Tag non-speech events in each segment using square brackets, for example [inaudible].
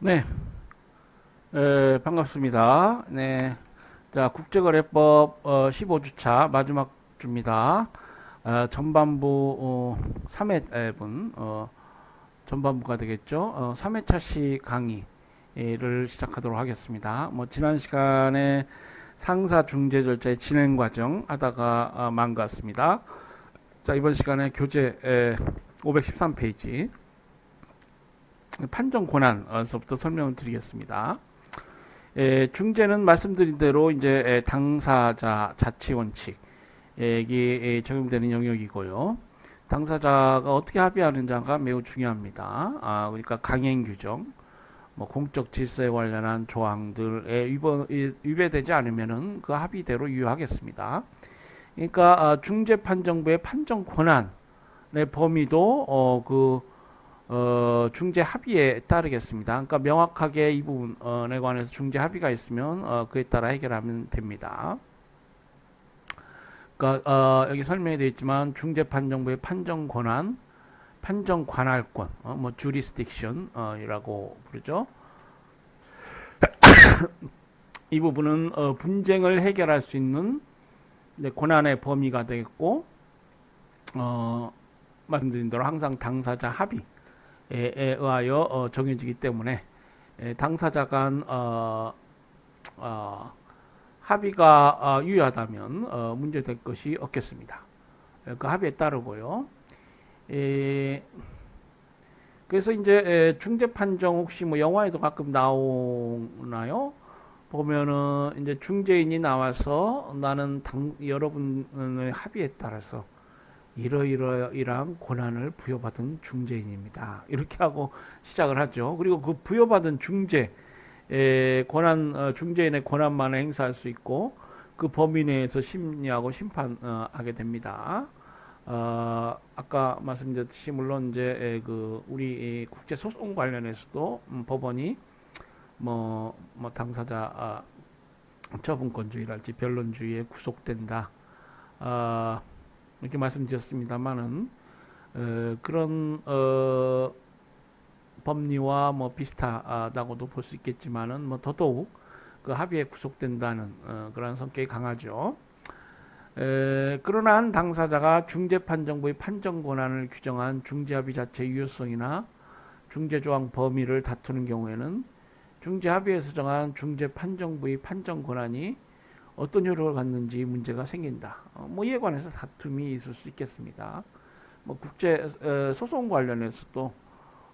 네, 에, 반갑습니다. 네, 자 국제거래법 어, 15주차 마지막 주입니다. 어, 전반부 어, 3회분 어, 전반부가 되겠죠. 어, 3회차 시 강의를 시작하도록 하겠습니다. 뭐 지난 시간에 상사 중재 절차의 진행 과정 하다가 것 같습니다. 자 이번 시간에 교재 에, 513페이지. 판정 권한서부터 설명을 드리겠습니다. 에, 중재는 말씀드린 대로 이제 에, 당사자 자치 원칙이 에, 적용되는 영역이고요. 당사자가 어떻게 합의하는지가 매우 중요합니다. 아, 그러니까 강행 규정, 뭐 공적 질서에 관련한 조항들에 위반, 위배되지 않으면은 그 합의대로 유효하겠습니다. 그러니까 아, 중재 판정부의 판정 권한의 범위도 어, 그 어, 중재 합의에 따르겠습니다. 그러니까 명확하게 이 부분에 관해서 중재 합의가 있으면 어, 그에 따라 해결하면 됩니다. 그러니까 어, 여기 설명이 되어 있지만 중재 판정부의 판정 권한, 판정 관할권, 어, 뭐 jurisdiction이라고 부르죠. [coughs] 이 부분은 어, 분쟁을 해결할 수 있는 권한의 범위가 되겠고, 어, 말씀드린 대로 항상 당사자 합의. 에 의하여 어, 정해지기 때문에 에, 당사자 간 어, 어, 합의가 어, 유효하다면 어, 문제될 것이 없겠습니다. 그 합의에 따르고요. 에, 그래서 이제 에, 중재 판정 혹시 뭐 영화에도 가끔 나오나요? 보면은 이제 중재인이 나와서 나는 당, 여러분의 합의에 따라서 이러이러이러한 권한을 부여받은 중재인입니다. 이렇게 하고 시작을 하죠. 그리고 그 부여받은 중재 권한 어, 중재인의 권한만을 행사할 수 있고 그 범위 내에서 심리하고 심판하게 됩니다. 어, 아까 말씀드렸듯이 물론 이제 그 우리 국제 소송 관련해서도 음, 법원이 뭐, 뭐 당사자 아, 처분권주의랄지 변론주의에 구속된다. 아, 이렇게 말씀드렸습니다만은 어, 그런 어, 법리와 뭐 비슷하다고도 볼 수 있겠지만은 뭐 더더욱 그 합의에 구속된다는 어, 그런 성격이 강하죠. 에, 그러나 한 당사자가 중재판정부의 판정 권한을 규정한 중재합의 자체 유효성이나 중재조항 범위를 다투는 경우에는 중재합의에서 정한 중재판정부의 판정 권한이 어떤 효력을 갖는지 문제가 생긴다. 어, 뭐 이에 관해서 다툼이 있을 수 있겠습니다. 뭐 국제 어, 소송 관련해서도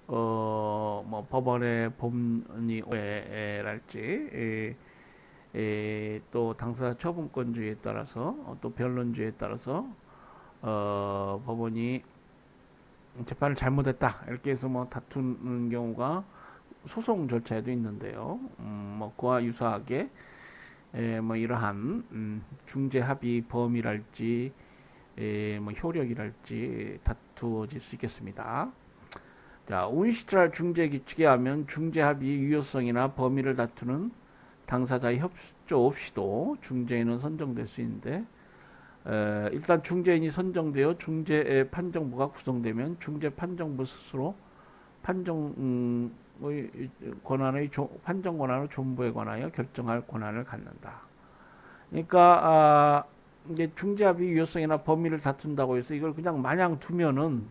어, 뭐 법원의 법리 오해랄지 또 당사자 처분권주의에 따라서 어, 또 변론주의에 따라서 어, 법원이 재판을 잘못했다 이렇게 해서 뭐 다투는 경우가 소송 절차에도 있는데요. 음, 뭐 그와 유사하게 에, 뭐 이러한 음, 중재 합의 범위랄지 에, 뭐 효력이랄지 다투어질 수 있겠습니다. 자, 운시트랄 중재 규칙에 하면 중재 합의 유효성이나 범위를 다투는 당사자의 협조 없이도 중재인은 선정될 수 있는데 에, 일단 중재인이 선정되어 중재 판정부가 구성되면 중재 판정부 스스로 판정 음, 권한의 판정 권한을 존부에 관하여 결정할 권한을 갖는다. 그러니까 아, 이제 중재합의 유효성이나 범위를 다툰다고 해서 이걸 그냥 마냥 두면은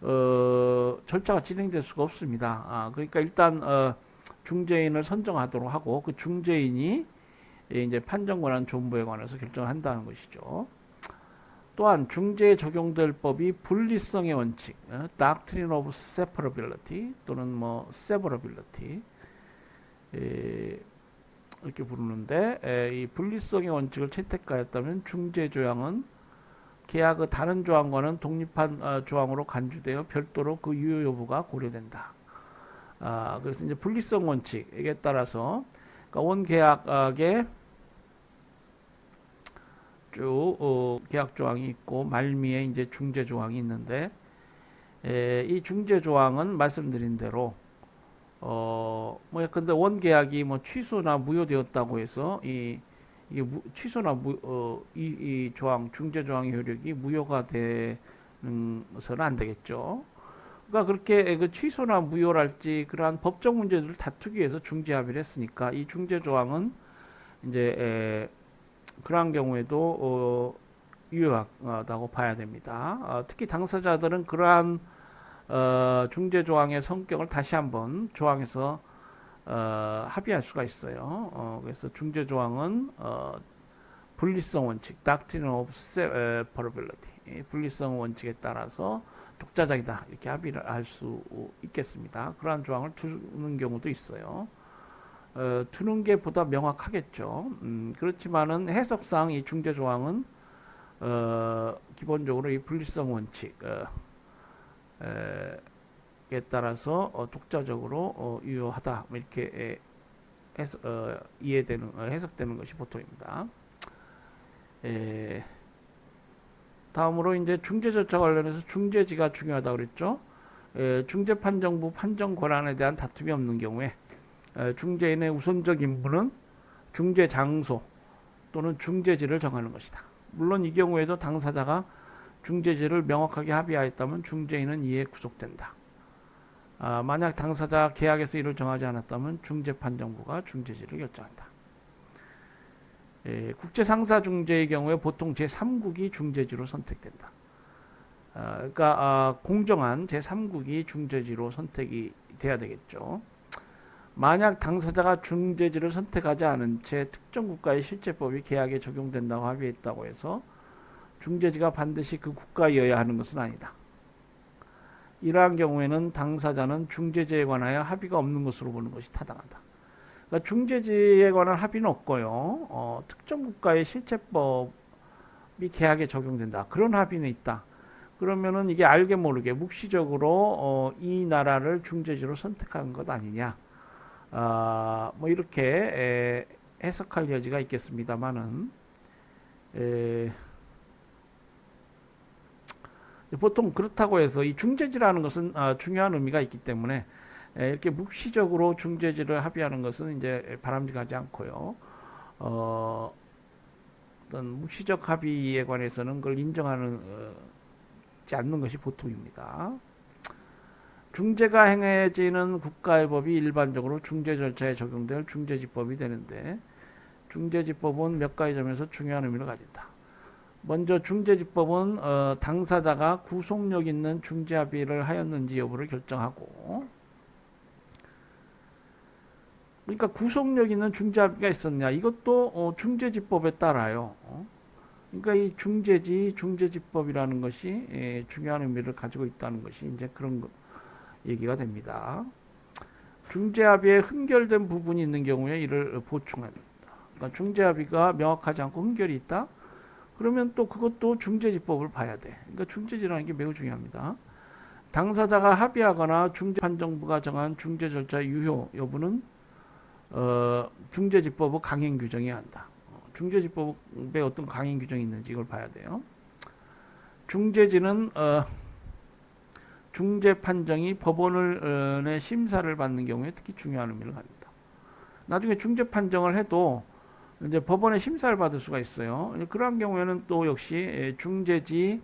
어, 절차가 진행될 수가 없습니다. 아, 그러니까 일단 어, 중재인을 선정하도록 하고 그 중재인이 이제 판정 권한 존부에 관해서 결정을 한다는 것이죠. 또한 중재에 적용될 법이 분리성의 원칙, 어, Doctrine of Separability 또는 뭐 Severability 에, 이렇게 부르는데 에, 이 분리성의 원칙을 채택하였다면 중재 조항은 계약의 다른 조항과는 독립한 어, 조항으로 간주되어 별도로 그 유효 여부가 고려된다. 아, 그래서 이제 분리성 원칙에 따라서 그러니까 원 계약의 쭉 어, 계약 조항이 있고 말미에 이제 중재 조항이 있는데 에, 이 중재 조항은 말씀드린 대로 어, 뭐 근데 원 계약이 뭐 취소나 무효되었다고 해서 이 이게 무, 취소나 무, 어, 이, 이 조항 중재 조항의 효력이 무효가 되는 것은 안 되겠죠. 그러니까 그렇게 그 취소나 무효랄지 그러한 법적 문제들을 다투기 위해서 중재 합의를 했으니까 이 중재 조항은 이제 에, 그러한 경우에도 어, 유효하다고 봐야 됩니다. 어, 특히 당사자들은 그러한 어, 중재 조항의 성격을 다시 한번 조항에서 어, 합의할 수가 있어요. 어, 그래서 중재 조항은 어, 분리성 원칙, doctrine of severability, 이 분리성 원칙에 따라서 독자적이다 이렇게 합의를 할 수 있겠습니다. 그러한 조항을 두는 경우도 있어요. 어, 두는 게 보다 명확하겠죠. 음, 그렇지만은 해석상 이 중재 조항은 어, 기본적으로 이 분리성 원칙 어, 에 따라서 어, 독자적으로 어, 유효하다 뭐 이렇게 에, 해석, 어, 이해되는 어, 해석되는 것이 보통입니다. 에, 다음으로 이제 중재 절차 관련해서 중재지가 중요하다고 그랬죠. 에, 중재 판정부 판정 권한에 대한 다툼이 없는 경우에 에, 중재인의 우선적 임무는 중재 장소 또는 중재지를 정하는 것이다. 물론 이 경우에도 당사자가 중재지를 명확하게 합의하였다면 중재인은 이에 구속된다. 아, 만약 당사자 계약에서 이를 정하지 않았다면 중재판정부가 중재지를 결정한다. 예, 국제상사 중재의 경우에 보통 제3국이 중재지로 선택된다. 아, 그러니까 아, 공정한 제3국이 중재지로 선택이 돼야 되겠죠. 만약 당사자가 중재지를 선택하지 않은 채 특정 국가의 실제법이 계약에 적용된다고 합의했다고 해서 중재지가 반드시 그 국가여야 하는 것은 아니다. 이러한 경우에는 당사자는 중재지에 관하여 합의가 없는 것으로 보는 것이 타당하다. 그러니까 중재지에 관한 합의는 없고요. 어, 특정 국가의 실체법이 계약에 적용된다. 그런 합의는 있다. 그러면은 이게 알게 모르게 묵시적으로 어, 이 나라를 중재지로 선택한 것 아니냐. 아, 뭐 이렇게 에, 해석할 여지가 있겠습니다만은 에, 보통 그렇다고 해서 이 중재지라는 것은 아, 중요한 의미가 있기 때문에 에, 이렇게 묵시적으로 중재지를 합의하는 것은 이제 바람직하지 않고요. 어, 어떤 묵시적 합의에 관해서는 그걸 인정하는 어, 지 않는 것이 보통입니다. 중재가 행해지는 국가의 법이 일반적으로 중재 절차에 적용될 중재지법이 되는데 중재지법은 몇 가지 점에서 중요한 의미를 가진다. 먼저 중재지법은 어, 당사자가 구속력 있는 중재 합의를 하였는지 여부를 결정하고 그러니까 구속력 있는 중재 합의가 있었냐 이것도 어, 중재지법에 따라요. 어? 그러니까 이 중재지 중재지법이라는 것이 예, 중요한 의미를 가지고 있다는 것이 이제 그런 거, 얘기가 됩니다. 중재합의에 흠결된 부분이 있는 경우에 이를 보충합니다. 그러니까 중재합의가 명확하지 않고 흠결이 있다. 그러면 또 그것도 중재지법을 봐야 돼. 그러니까 중재지라는 게 매우 중요합니다. 당사자가 합의하거나 중재 판정부가 정한 중재 절차 유효 여부는 어, 중재지법의 강행 규정이 한다. 어, 중재지법에 어떤 강행 규정이 있는지 이걸 봐야 돼요. 중재지는 어, 중재 판정이 법원의 심사를 받는 경우에 특히 중요한 의미를 갖는다. 나중에 중재 판정을 해도 이제 법원의 심사를 받을 수가 있어요. 그러한 경우에는 또 역시 중재지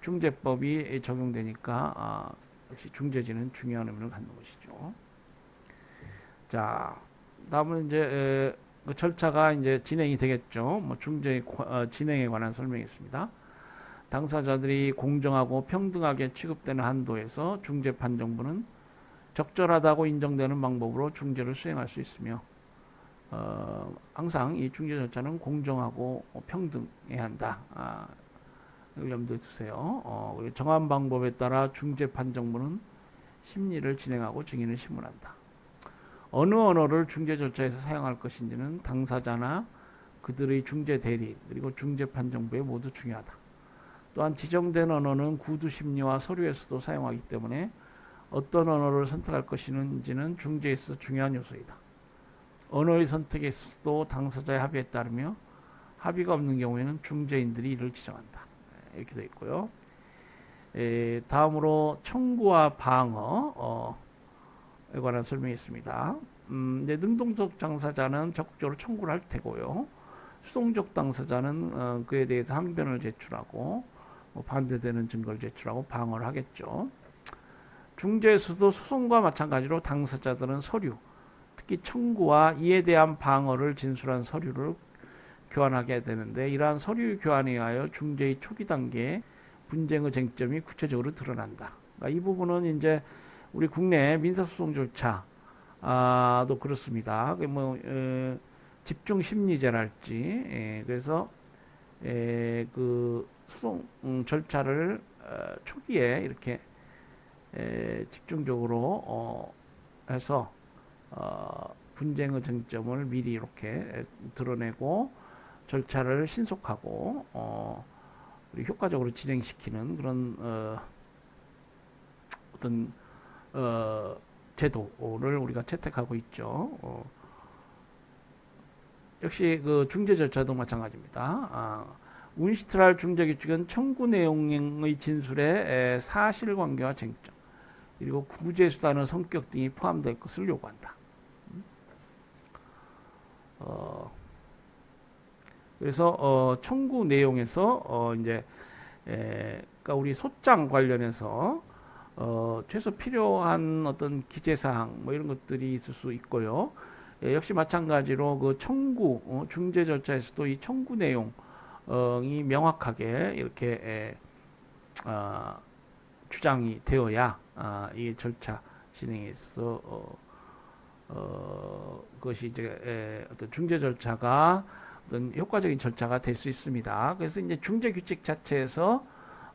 중재법이 적용되니까 아, 역시 중재지는 중요한 의미를 갖는 것이죠. 자, 다음은 이제 그 절차가 이제 진행이 되겠죠. 뭐 중재 어, 진행에 관한 설명했습니다. 당사자들이 공정하고 평등하게 취급되는 한도에서 중재 판정부는 적절하다고 인정되는 방법으로 중재를 수행할 수 있으며 어, 항상 이 중재 절차는 공정하고 평등해야 한다. 아, 염두에 두세요. 어, 정한 방법에 따라 중재 판정부는 심리를 진행하고 증인을 신문한다. 어느 언어를 중재 절차에서 사용할 것인지는 당사자나 그들의 중재 대리 그리고 중재 판정부에 모두 중요하다. 또한 지정된 언어는 구두 심리와 서류에서도 사용하기 때문에 어떤 언어를 선택할 것인지는 중재에 있어 중요한 요소이다. 언어의 선택에 있어도 당사자의 합의에 따르며 합의가 없는 경우에는 중재인들이 이를 지정한다. 네, 이렇게 되어 있고요. 에, 다음으로 청구와 방어에 관한 설명이 있습니다. 음, 이제 능동적 당사자는 적극적으로 청구를 할 테고요. 수동적 당사자는 어, 그에 대해서 항변을 제출하고 뭐 반대되는 증거를 제출하고 방어를 하겠죠. 중재에서도 소송과 마찬가지로 당사자들은 서류, 특히 청구와 이에 대한 방어를 진술한 서류를 교환하게 되는데 이러한 서류 교환에 의하여 중재의 초기 단계에 분쟁의 쟁점이 구체적으로 드러난다. 그러니까 이 부분은 이제 우리 국내 민사소송 절차도 그렇습니다. 그뭐 에, 집중 심리제랄지 예, 그래서 에, 그 소송 음, 절차를 어, 초기에 이렇게 에, 집중적으로 어, 해서 어, 분쟁의 쟁점을 미리 이렇게 드러내고 절차를 신속하고 어, 효과적으로 진행시키는 그런 어, 어떤 어, 제도를 우리가 채택하고 있죠. 어, 역시 그 중재 절차도 마찬가지입니다. 아, 운시트랄 중재 규칙은 청구 내용의 진술에 에, 사실관계와 쟁점 그리고 구제 수단의 성격 등이 포함될 것을 요구한다. 음. 어, 그래서 어, 청구 내용에서 어, 이제 에, 그러니까 우리 소장 관련해서 어, 최소 필요한 어떤 기재 사항 뭐 이런 것들이 있을 수 있고요. 예, 역시 마찬가지로 그 청구 어, 중재 절차에서도 이 청구 내용 이 명확하게 이렇게 에, 아, 주장이 되어야 아, 이 절차 진행에 있어서 어, 어, 그것이 이제 에, 어떤 중재 절차가 어떤 효과적인 절차가 될 수 있습니다. 그래서 이제 중재 규칙 자체에서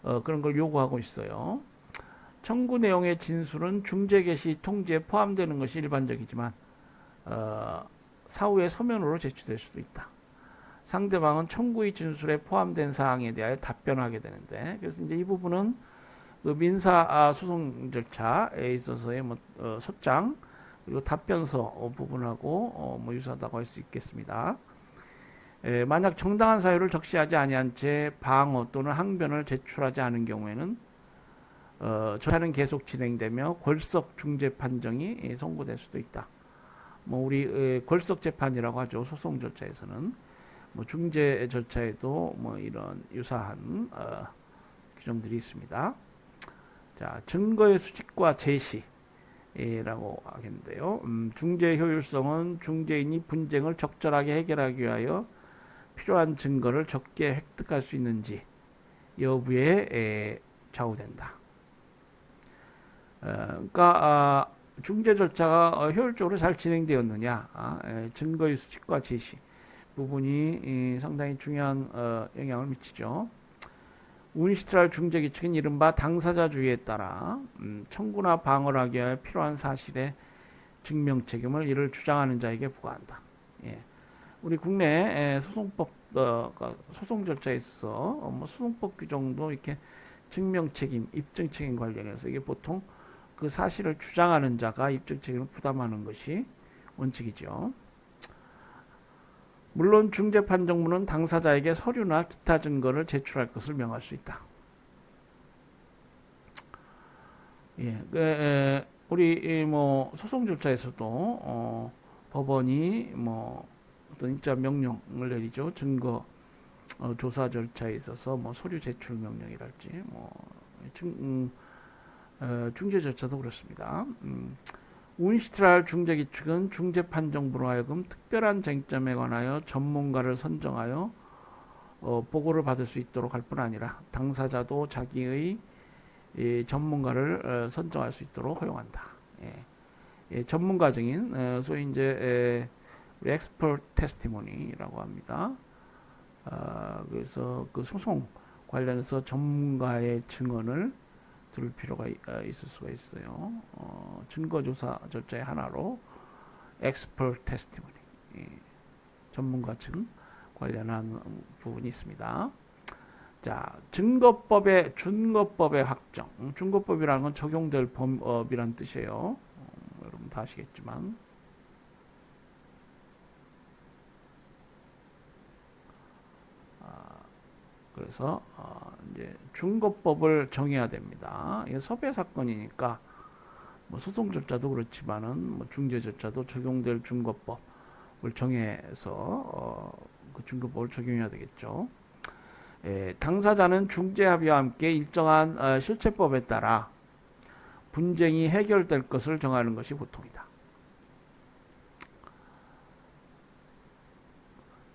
어, 그런 걸 요구하고 있어요. 청구 내용의 진술은 중재 개시 통지에 포함되는 것이 일반적이지만 어, 사후에 서면으로 제출될 수도 있다. 상대방은 청구의 진술에 포함된 사항에 대하여 답변하게 되는데 그래서 이제 이 부분은 그 민사 아, 소송 절차에 있어서의 뭐 어, 소장 그리고 답변서 어, 부분하고 어, 뭐 유사하다고 할 수 있겠습니다. 에, 만약 정당한 사유를 적시하지 아니한 채 방어 또는 항변을 제출하지 않은 경우에는 어, 절차는 계속 진행되며 골석 중재 판정이 예, 선고될 수도 있다. 뭐 우리 에, 골석 재판이라고 하죠 소송 절차에서는 뭐 중재 절차에도 뭐 이런 유사한 어, 규정들이 있습니다. 자 증거의 수집과 제시 라고 하겠는데요. 음, 중재 효율성은 중재인이 분쟁을 적절하게 해결하기 위하여 필요한 증거를 적게 획득할 수 있는지 여부에 에, 좌우된다. 어, 그러니까 아, 중재 절차가 어, 효율적으로 잘 진행되었느냐, 아, 에, 증거의 수집과 제시 부분이 이, 상당히 중요한 어, 영향을 미치죠. 운시트랄 중재 규칙은 이른바 당사자주의에 따라 음, 청구나 방어를 하기 위해 필요한 사실의 증명 책임을 이를 주장하는 자에게 부과한다. 예. 우리 국내 에, 소송법 어, 그 소송 절차에 있어서 어, 뭐 소송법 규정도 이렇게 증명 책임, 입증 책임 관련해서 이게 보통 그 사실을 주장하는 자가 입증 책임을 부담하는 것이 원칙이죠. 물론 중재 판정문은 당사자에게 서류나 기타 증거를 제출할 것을 명할 수 있다. 예, 그, 에, 우리 이뭐 소송 절차에서도 어, 법원이 뭐 어떤 입자 명령을 내리죠. 증거 어, 조사 절차에 있어서 뭐 서류 제출 명령이랄지 뭐 증, 음, 어, 중재 절차도 그렇습니다. 음, 운시트랄 중재기축은 중재판정부로 하여금 특별한 쟁점에 관하여 전문가를 선정하여 어, 보고를 받을 수 있도록 할 뿐 아니라 당사자도 자기의 이, 전문가를 어, 선정할 수 있도록 허용한다. 예. 예, 전문가 증인, 어, 소위 이제 엑스퍼트 테스티모니라고 합니다. 아, 그래서 그 소송 관련해서 전문가의 증언을 들을 필요가 이- 어, 있을 수가 있어요. 어, 증거조사 절차의 하나로 엑스퍼트 테스티모니 전문가 증 관련한 부분이 있습니다. 자, 증거법의 준거법의 확정. 음, 준거법이라는 건 적용될 법이란 뜻이에요. 어, 여러분 다 아시겠지만 그래서 어, 이제 중거법을 정해야 됩니다. 이게 섭외 사건이니까 뭐 소송 절차도 그렇지만은 뭐 중재 절차도 적용될 중거법을 정해서 어, 그 중거법을 적용해야 되겠죠. 예, 당사자는 중재 합의와 함께 일정한 어, 실체법에 따라 분쟁이 해결될 것을 정하는 것이 보통이다.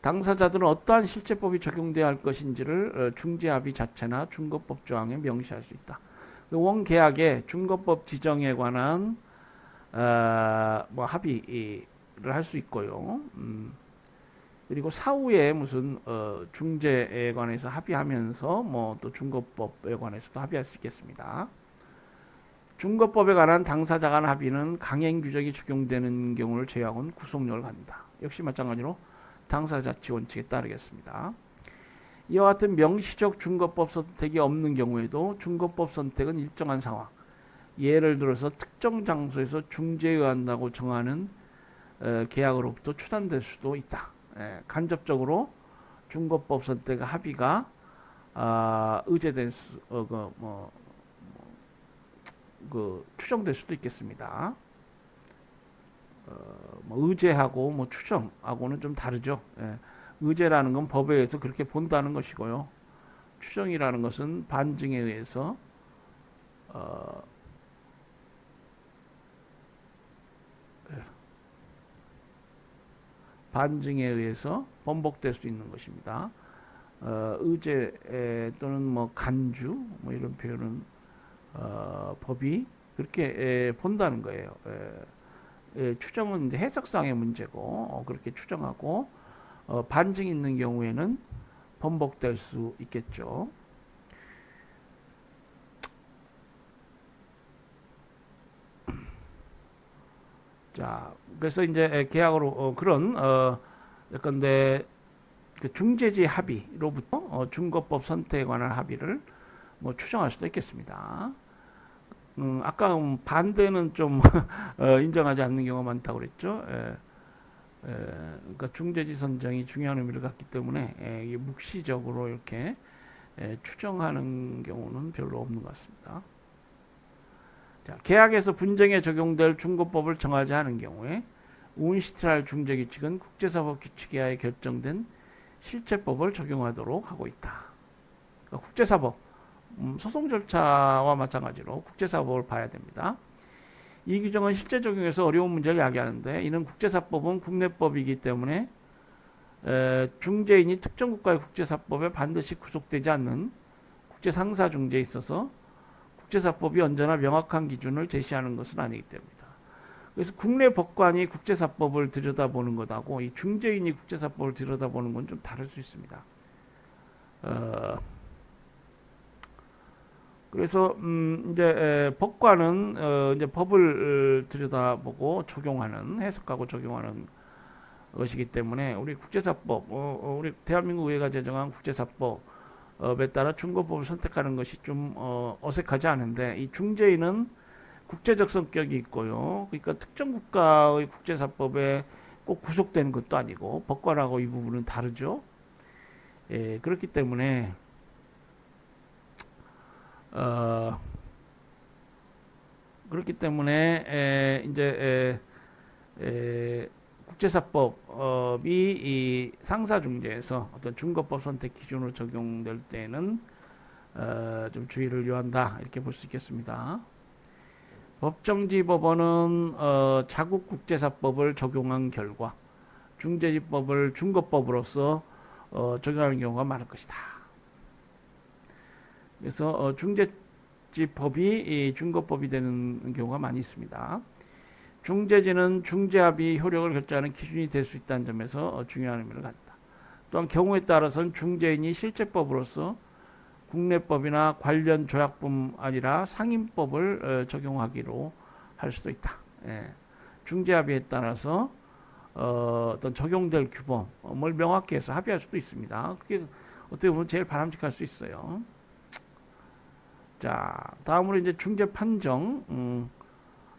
당사자들은 어떠한 실제법이 적용돼야 할 것인지를 어, 중재합의 자체나 중거법 조항에 명시할 수 있다. 그 원계약의 중거법 지정에 관한 어, 뭐 합의를 할 수 있고요. 음, 그리고 사후에 무슨 어, 중재에 관해서 합의하면서 뭐 또 중거법에 관해서도 합의할 수 있겠습니다. 중거법에 관한 당사자 간 합의는 강행 규정이 적용되는 경우를 제외하고는 구속력을 갖는다. 역시 마찬가지로 당사자치 원칙에 따르겠습니다. 이와 같은 명시적 중거법 선택이 없는 경우에도 중거법 선택은 일정한 상황, 예를 들어서 특정 장소에서 중재의한다고 정하는 어, 계약으로부터 추단될 수도 있다. 예, 간접적으로 중거법 선택 합의가 아, 의제된 수, 어, 그, 뭐, 뭐, 그 추정될 수도 있겠습니다. 어, 뭐 의제하고 뭐 추정하고는 좀 다르죠. 예. 의제라는 건 법에 의해서 그렇게 본다는 것이고요. 추정이라는 것은 반증에 의해서 어, 예. 반증에 의해서 번복될 수 있는 것입니다. 어, 의제 에, 또는 뭐 간주 뭐 이런 표현은 어, 법이 그렇게 에, 본다는 거예요. 에, 에, 추정은 이제 해석상의 문제고 어, 그렇게 추정하고 어, 반증이 있는 경우에는 번복될 수 있겠죠. 자, 그래서 이제 계약으로 어, 그런 어, 예컨대 그 중재지 합의로부터 어, 중거법 선택에 관한 합의를 뭐 추정할 수도 있겠습니다. 음, 아까 음, 반대는 좀 [laughs] 어, 인정하지 않는 경우가 많다고 그랬죠. 예. 에, 그러니까 중재지 선정이 중요한 의미를 갖기 때문에 에, 이게 묵시적으로 이렇게 에, 추정하는 경우는 별로 없는 것 같습니다. 자, 계약에서 분쟁에 적용될 중고법을 정하지 않은 경우에 운시트랄 중재 규칙은 국제사법 규칙에 하에 결정된 실제법을 적용하도록 하고 있다. 그러니까 국제사법 음, 소송 절차와 마찬가지로 국제사법을 봐야 됩니다. 이 규정은 실제 적용에서 어려운 문제를 야기하는데 이는 국제사법은 국내법이기 때문에 에, 중재인이 특정 국가의 국제사법에 반드시 구속되지 않는 국제상사 중재에 있어서 국제사법이 언제나 명확한 기준을 제시하는 것은 아니기 때문이다. 그래서 국내 법관이 국제사법을 들여다보는 것하고 이 중재인이 국제사법을 들여다보는 건 좀 다를 수 있습니다. 어, 그래서 음 이제 에, 법관은 어 이제 법을 어, 들여다보고 적용하는 해석하고 적용하는 것이기 때문에 우리 국제사법 어, 어 우리 대한민국 의회가 제정한 국제사법에 따라 중고법을 선택하는 것이 좀 어, 어색하지 않은데 이 중재인은 국제적 성격이 있고요. 그러니까 특정 국가의 국제사법에 꼭 구속되는 것도 아니고 법관하고 이 부분은 다르죠. 예, 그렇기 때문에 어, 그렇기 때문에 에, 이제 에, 에, 국제사법이 이 상사 중재에서 어떤 중거법 선택 기준으로 적용될 때는 어, 좀 주의를 요한다 이렇게 볼 수 있겠습니다. 법정지법원은 어, 자국 국제사법을 적용한 결과 중재지법을 중거법으로서 어, 적용하는 경우가 많을 것이다. 그래서 어, 중재지법이 중거법이 되는 경우가 많이 있습니다. 중재지는 중재합의 효력을 결정하는 기준이 될 수 있다는 점에서 어, 중요한 의미를 갖다. 또한 경우에 따라서는 중재인이 실제법으로서 국내법이나 관련 조약뿐 아니라 상임법을 어, 적용하기로 할 수도 있다. 예. 중재합의에 따라서 어, 어떤 적용될 규범을 명확히 해서 합의할 수도 있습니다. 그게 어떻게 보면 제일 바람직할 수 있어요. 자, 다음으로 이제 중재 판정 음,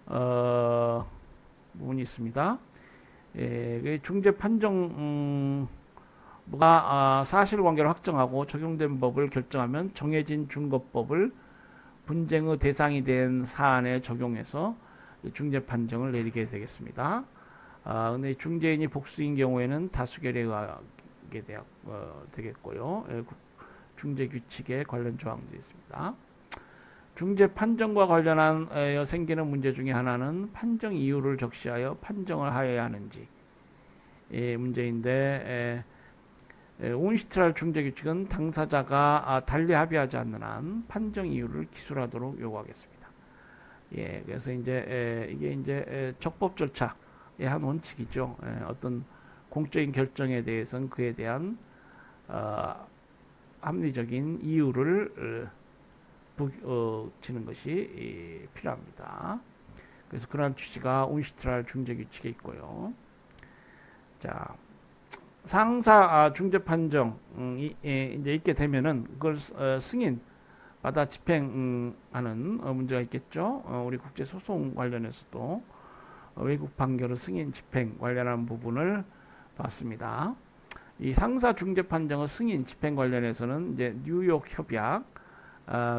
어, 부분이 있습니다. 예, 그 중재 판정 음, 가 아, 사실관계를 확정하고 적용된 법을 결정하면 정해진 중거법을 분쟁의 대상이 된 사안에 적용해서 중재 판정을 내리게 되겠습니다. 아, 근데 중재인이 복수인 경우에는 다수결에 의하게 되, 어, 되겠고요. 예, 중재 규칙에 관련 조항들이 있습니다. 중재 판정과 관련한 에, 생기는 문제 중에 하나는 판정 이유를 적시하여 판정을 하여야 하는지 예, 문제인데 온시트랄 중재 규칙은 당사자가 아, 달리 합의하지 않는 한 판정 이유를 기술하도록 요구하겠습니다. 예, 그래서 이제 에, 이게 이제 에, 적법 절차의 한 원칙이죠. 에, 어떤 공적인 결정에 대해서는 그에 대한 어, 합리적인 이유를 어, 붙이는 것이 이, 필요합니다. 그래서 그러한 취지가 온시트랄 중재 규칙에 있고요. 자, 상사 아, 중재 판정이 이제 있게 되면은 그걸 어, 승인 받아 집행하는 어, 문제가 있겠죠. 어, 우리 국제 소송 관련해서도 어, 외국 판결의 승인 집행 관련한 부분을 봤습니다. 이 상사 중재 판정의 승인 집행 관련해서는 이제 뉴욕 협약이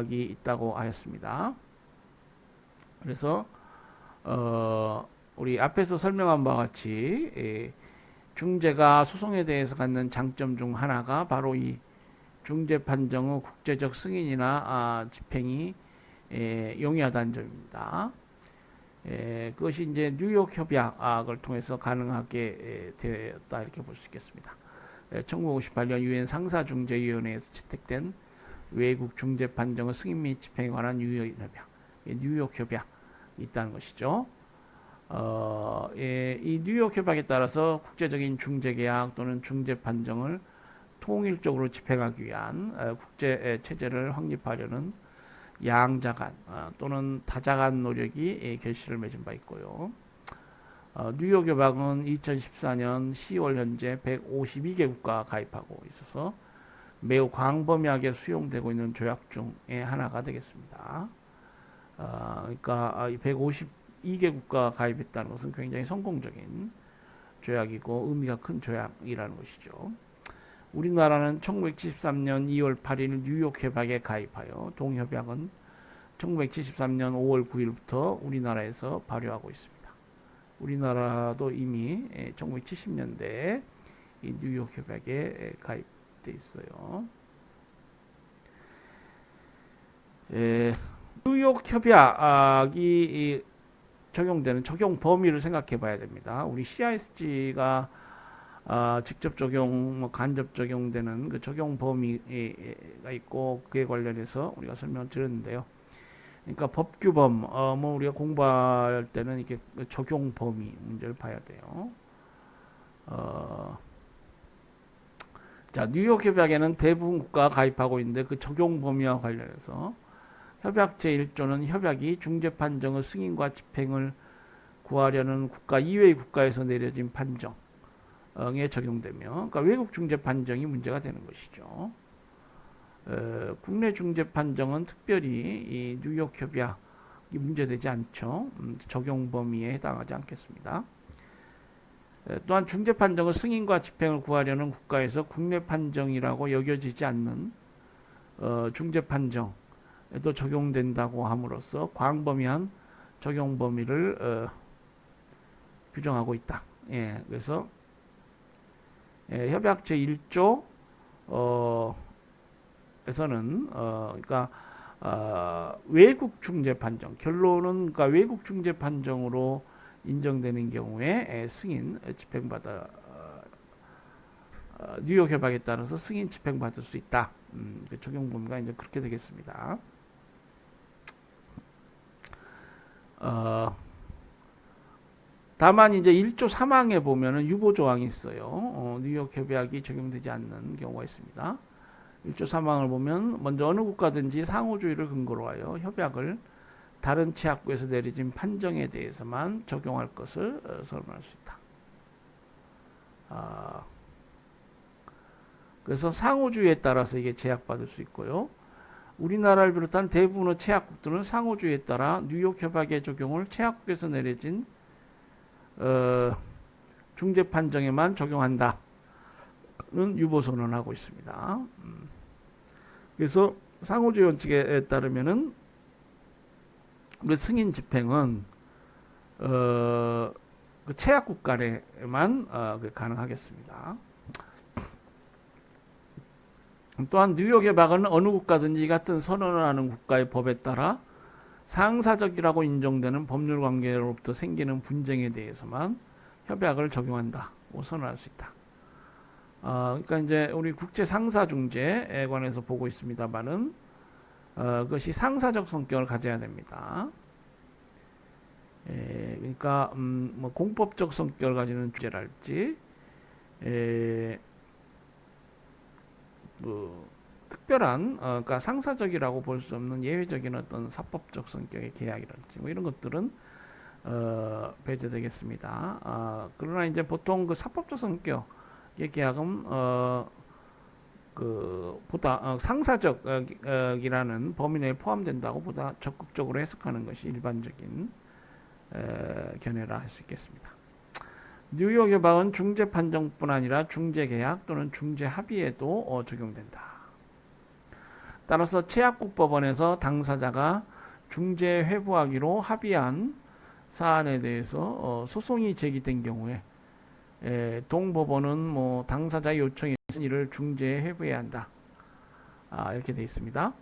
있다고 하였습니다. 그래서 어, 우리 앞에서 설명한 바와 같이 예, 중재가 소송에 대해서 갖는 장점 중 하나가 바로 이 중재 판정의 국제적 승인이나 아, 집행이 예, 용이하다는 점입니다. 예, 그것이 이제 뉴욕 협약을 통해서 가능하게 예, 되었다 이렇게 볼 수 있겠습니다. 예, 1958년 유엔 상사중재위원회에서 채택된 외국 중재 판정의 승인 및 집행에 관한 뉴욕 협약, 예, 뉴욕 협약 있다는 것이죠. 어, 예, 이 뉴욕 협약에 따라서 국제적인 중재 계약 또는 중재 판정을 통일적으로 집행하기 위한 어, 국제 체제를 확립하려는 양자 간 어, 또는 다자 간 노력이 예, 결실을 맺은 바 있고요. 어, 뉴욕 협약은 2014년 10월 현재 152개국가 가입하고 있어서 매우 광범위하게 수용되고 있는 조약 중의 하나가 되겠습니다. 어, 그러니까 152개국가 가입했다는 것은 굉장히 성공적인 조약이고 의미가 큰 조약이라는 것이죠. 우리나라는 1973년 2월 8일 뉴욕 협약에 가입하여 동협약은 1973년 5월 9일부터 우리나라에서 발효하고 있습니다. 우리나라도 이미 1970년대에 이 뉴욕 협약에 가입 돼 있어요. 에, 뉴욕 협약이 적용되는 적용 범위를 생각해 봐야 됩니다. 우리 CISG가 아, 직접 적용, 뭐 간접 적용되는 그 적용 범위가 있고 그에 관련해서 우리가 설명을 드렸는데요. 그러니까 법규범, 어, 뭐 우리가 공부할 때는 이렇게 적용 범위 문제를 봐야 돼요. 어, 자, 뉴욕 협약에는 대부분 국가가 가입하고 있는데 그 적용 범위와 관련해서 협약 제1조는 협약이 중재 판정의 승인과 집행을 구하려는 국가 이외의 국가에서 내려진 판정 에 적용되며 그러니까 외국 중재 판정이 문제가 되는 것이죠. 어, 국내 중재 판정은 특별히 이 뉴욕 협약이 문제되지 않죠. 음, 적용 범위에 해당하지 않겠습니다. 에, 또한 중재 판정의 승인과 집행을 구하려는 국가에서 국내 판정이라고 여겨지지 않는 어, 중재 판정에도 적용된다고 함으로써 광범위한 적용 범위를 어, 규정하고 있다. 예, 그래서 예, 협약 제 1조 어, 에서는 어, 그러니까 어, 외국 중재 판정 결론은 그러니까 외국 중재 판정으로 인정되는 경우에 에, 승인 집행받아 어, 어, 뉴욕 협약에 따라서 승인 집행받을 수 있다. 음, 그 적용 범위가 이제 그렇게 되겠습니다. 어, 다만 이제 1조 3항에 보면은 유보 조항이 있어요. 어, 뉴욕 협약이 적용되지 않는 경우가 있습니다. 1조 3항을 보면 먼저 어느 국가든지 상호주의를 근거로 하여 협약을 다른 취약국에서 내려진 판정에 대해서만 적용할 것을 어, 설명할 수 있다. 아, 그래서 상호주의에 따라서 이게 제약받을 수 있고요. 우리나라를 비롯한 대부분의 최약국들은 상호주의에 따라 뉴욕 협약의 적용을 최약국에서 내려진 어, 중재 판정에만 적용한다는 유보 선언하고 있습니다. 음. 그래서 상호주의 원칙에 따르면은 우리 승인 집행은 어, 그 최약국 간에만 어, 가능하겠습니다. 또한 뉴욕 협약은 어느 국가든지 같은 선언을 하는 국가의 법에 따라 상사적이라고 인정되는 법률 관계로부터 생기는 분쟁에 대해서만 협약을 적용한다고 선언할 수 있다. 어, 그러니까 이제 우리 국제 상사 중재에 관해서 보고 있습니다만은 어, 그것이 상사적 성격을 가져야 됩니다. 에, 그러니까 음, 뭐 공법적 성격을 가지는 주제랄지 에, 뭐 특별한 어, 그러니까 상사적이라고 볼 수 없는 예외적인 어떤 사법적 성격의 계약이랄지 뭐 이런 것들은 어, 배제되겠습니다. 아, 그러나 이제 보통 그 사법적 성격의 계약은 어, 그 보다 어, 상사적이라는 범위 내에 포함된다고 보다 적극적으로 해석하는 것이 일반적인 에, 견해라 할 수 있겠습니다. 뉴욕 협약은 중재 판정뿐 아니라 중재 계약 또는 중재 합의에도 어, 적용된다. 따라서 최약국 법원에서 당사자가 중재 회부하기로 합의한 사안에 대해서 어, 소송이 제기된 경우에 에, 동법원은 뭐 당사자 요청에 이를 중재에 회부해야 한다. 아, 이렇게 되어 있습니다.